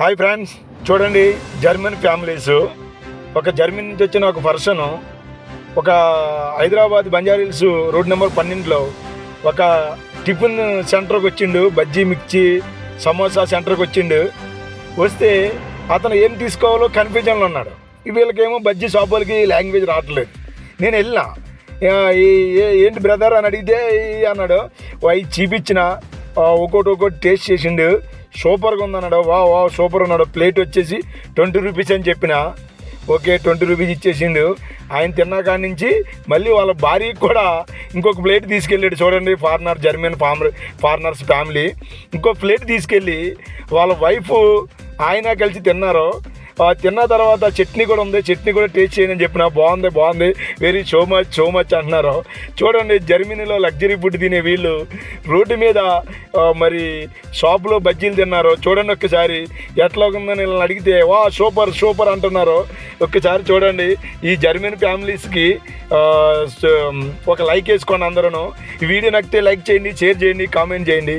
Hi friends చూడండి German families. ఒక German నుంచి వచ్చిన ఒక పర్సన్ ఒక హైదరాబాద్ బంజారీల్స్ రోడ్ నెంబర్ పన్నెండులో ఒక టిఫిన్ సెంటర్కి వచ్చిండు బజ్జీ మిర్చి సమోసా సెంటర్కి వచ్చిండు. వస్తే అతను ఏం తీసుకోవాలో కన్ఫ్యూజన్లో ఉన్నాడు. వీళ్ళకేమో బజ్జీ షాప్ వాళ్ళకి లాంగ్వేజ్ రావట్లేదు. నేను వెళ్ళినా. ఏ- ఏంటి బ్రదర్ అని అడిగితే అన్నాడు అవి చూపించిన ఒక్కోటి ఒక్కోటి టేస్ట్ చేసిండు. సూపర్గా ఉందన్నాడు. వా వా సూపర్ ఉన్నాడు. ప్లేట్ వచ్చేసి ట్వంటీ రూపీస్ అని చెప్పిన. ఓకే ట్వంటీ రూపీస్ ఇచ్చేసిండు. ఆయన తిన్నాక నుంచి మళ్ళీ వాళ్ళ భార్యకి కూడా ఇంకొక ప్లేట్ తీసుకెళ్ళాడు చూడండి. Foreigner German farmer foreigners family. ఇంకో ప్లేట్ తీసుకెళ్ళి వాళ్ళ వైఫ్ ఆయన కలిసి తిన్నారు. తిన్న తర్వాత చట్నీ కూడా ఉంది. చట్నీ కూడా టేస్ట్ చేయండి అని చెప్పిన బాగుంది బాగుంది. Very so much so much అంటున్నారు. చూడండి జర్మనీలో లగ్జరీ ఫుడ్ తినే వీళ్ళు రోడ్డు మీద మరి షాప్లో బజ్జీలు తిన్నారు. చూడండి ఒక్కసారి ఎట్లా ఉందని వీళ్ళని అడిగితే వా సూపర్ సూపర్ అంటున్నారు. ఒక్కసారి చూడండి ఈ జర్మన్ ఫ్యామిలీస్కి ఒక లైక్ వేసుకోండి అందరూ వీడియో నచ్చితే లైక్ చేయండి షేర్ చేయండి కామెంట్ చేయండి.